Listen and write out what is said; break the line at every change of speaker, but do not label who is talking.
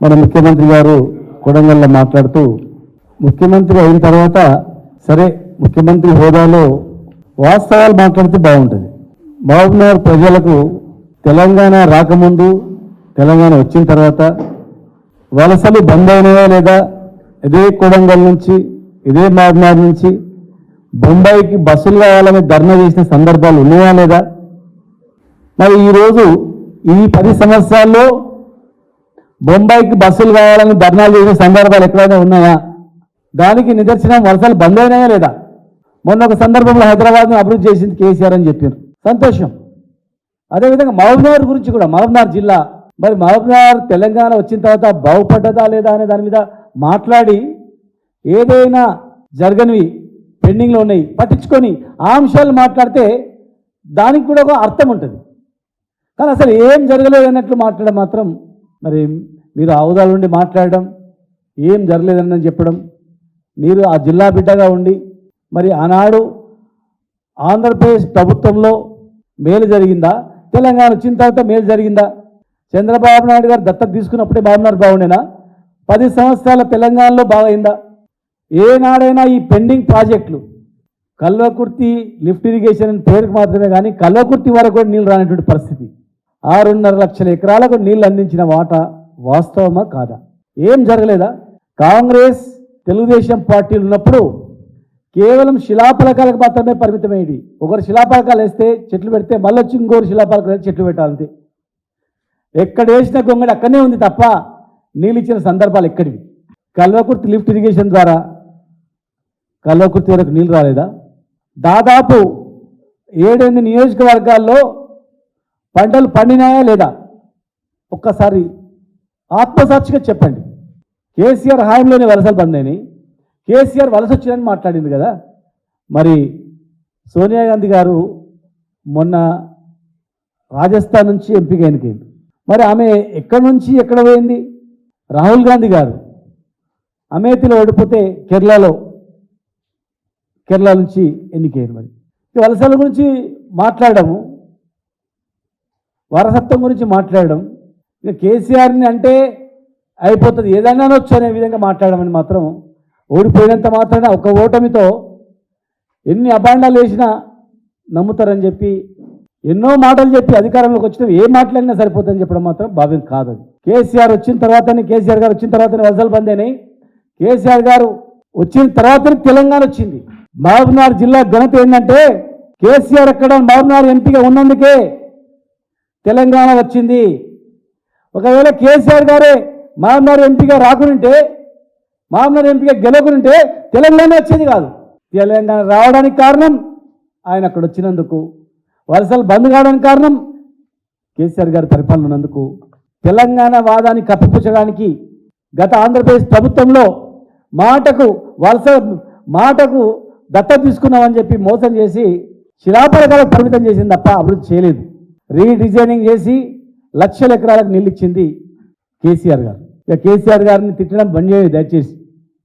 మన ముఖ్యమంత్రి గారు కొడంగల్లో మాట్లాడుతూ ముఖ్యమంత్రి అయిన తర్వాత సరే ముఖ్యమంత్రి హోదాలో వాస్తవాలు మాట్లాడితే బాగుంటుంది. మహబూబ్నగర్ ప్రజలకు తెలంగాణ రాకముందు తెలంగాణ వచ్చిన తర్వాత వలసలు బంద్ అయినాయా లేదా ఇదే కొడంగల్ నుంచి ఇదే మహబూబ్నగర్ నుంచి బొంబాయికి బస్సులు కావాలని ధర్నా చేసిన సందర్భాలు ఉన్నాయా లేదా? మరి ఈరోజు ఈ పది సంవత్సరాల్లో బొంబాయికి బస్సులు కావాలని ధర్నాలు చేసిన సందర్భాలు ఎక్కడైనా ఉన్నాయా? దానికి నిదర్శనం వలసలు బంద్ అయినాయా లేదా? మొన్న ఒక సందర్భంలో హైదరాబాద్ను అభివృద్ధి చేసింది కేసీఆర్ అని చెప్పారు. సంతోషం. అదేవిధంగా మహబూబ్నగర్ గురించి కూడా మహబూబ్నగర్ జిల్లా. మరి మహబూబ్నగర్ తెలంగాణ వచ్చిన తర్వాత బాగుపడ్డదా లేదా అనే దాని మీద మాట్లాడి ఏదైనా జరగనివి పెండింగ్లో ఉన్నాయి పట్టించుకొని ఆ అంశాలు మాట్లాడితే దానికి కూడా ఒక అర్థం ఉంటుంది. కానీ అసలు ఏం జరగలేదు అన్నట్లు మాట్లాడడం మాత్రం మరి మీరు ఆవుదాల నుండి మాట్లాడడం ఏం జరగలేదని చెప్పడం మీరు ఆ జిల్లా బిడ్డగా ఉండి మరి ఆనాడు ఆంధ్రప్రదేశ్ ప్రభుత్వంలో మేలు జరిగిందా? తెలంగాణ వచ్చిన తర్వాత మేలు జరిగిందా? చంద్రబాబు నాయుడు గారు దత్తత తీసుకున్నప్పుడే బాబునారు బాగుండేనా? పది సంవత్సరాల తెలంగాణలో బాగైందా? ఏనాడైనా ఈ పెండింగ్ ప్రాజెక్టులు కల్వకుర్తి లిఫ్ట్ ఇరిగేషన్ అని పేరుకు మాత్రమే కానీ కల్వకుర్తి వరకు కూడా నీళ్ళు రానటువంటి పరిస్థితి. ఆరున్నర లక్షల ఎకరాలకు నీళ్ళు అందించిన వాట వాస్తవమా కాదా? ఏం జరగలేదా? కాంగ్రెస్ తెలుగుదేశం పార్టీలు ఉన్నప్పుడు కేవలం శిలాఫలకాలకు మాత్రమే పరిమితమైంది ఒకరు శిలాఫలకాలు వేస్తే చెట్లు పెడితే మళ్ళీ వచ్చి ఇంకోరు శిలాఫలకాలు వేసి చెట్లు పెట్టాలంతే. ఎక్కడ వేసిన గొంగడి అక్కడనే ఉంది తప్ప నీళ్ళు ఇచ్చిన సందర్భాలు ఎక్కడివి? కల్వకుర్తి లిఫ్ట్ ఇరిగేషన్ ద్వారా కల్వకుర్తి వరకు నీళ్ళు రాలేదా? దాదాపు ఏడెనిమిది నియోజకవర్గాల్లో పంటలు పండినాయా లేదా? ఒక్కసారి ఆత్మసాక్షిగా చెప్పండి. కేసీఆర్ హాయంలోనే వలసలు బందైనాయి. కేసీఆర్ వలస వచ్చిందని మాట్లాడింది కదా. మరి సోనియా గాంధీ గారు మొన్న రాజస్థాన్ నుంచి ఎంపిక ఎన్నికైంది. మరి ఆమె ఎక్కడి నుంచి ఎక్కడ పోయింది? రాహుల్ గాంధీ గారు అమేథీలో ఓడిపోతే కేరళలో కేరళ నుంచి ఎన్నికైంది మరి. వలసల గురించి మాట్లాడము. వారసత్వం గురించి మాట్లాడడం. ఇక కేసీఆర్ని అంటే అయిపోతుంది. ఏదైనా వచ్చు అనే విధంగా మాట్లాడమని మాత్రం ఓడిపోయినంత మాత్రమే ఒక ఓటమితో ఎన్ని అభాండాలు వేసినా నమ్ముతారని చెప్పి ఎన్నో మాటలు చెప్పి అధికారంలోకి వచ్చిన ఏ మాటలైనా సరిపోతుందని చెప్పడం మాత్రం భావ్యం కాదు అది కేసీఆర్ వచ్చిన తర్వాతనే కేసీఆర్ గారు వచ్చిన తర్వాతనే వలసలు బంద్ కేసీఆర్ గారు వచ్చిన తర్వాతనే తెలంగాణ వచ్చింది. మహబూబ్నగర్ జిల్లా ఘనత ఏంటంటే కేసీఆర్ అక్కడ మహబూబ్నగర్ ఎంపీగా ఉన్నందుకే తెలంగాణ వచ్చింది. ఒకవేళ కేసీఆర్ గారే మహబూబ్నగర్ ఎంపీగా రాకుంటే మహబూబ్నగర్ ఎంపీగా గెలవకుంటే తెలంగాణ వచ్చేది కాదు. తెలంగాణ రావడానికి కారణం ఆయన అక్కడ వచ్చినందుకు వలసలు బంద్ కావడానికి కారణం కేసీఆర్ గారి పరిపాలన ఉన్నందుకు తెలంగాణ వాదాన్ని కప్పిపుచ్చడానికి గత ఆంధ్రప్రదేశ్ ప్రభుత్వంలో మాటకు వలస మాటకు దత్త తీసుకున్నామని చెప్పి మోసం చేసి శిలాపలకాలకు పరిమితం చేసింది తప్ప అభివృద్ధి చేయలేదు. రీడిజైనింగ్ చేసి లక్షల ఎకరాలకు నీళ్ళు ఇచ్చింది కేసీఆర్ గారు. ఇక కేసీఆర్ గారిని తిట్టడం బంద్ చేయండి దయచేసి.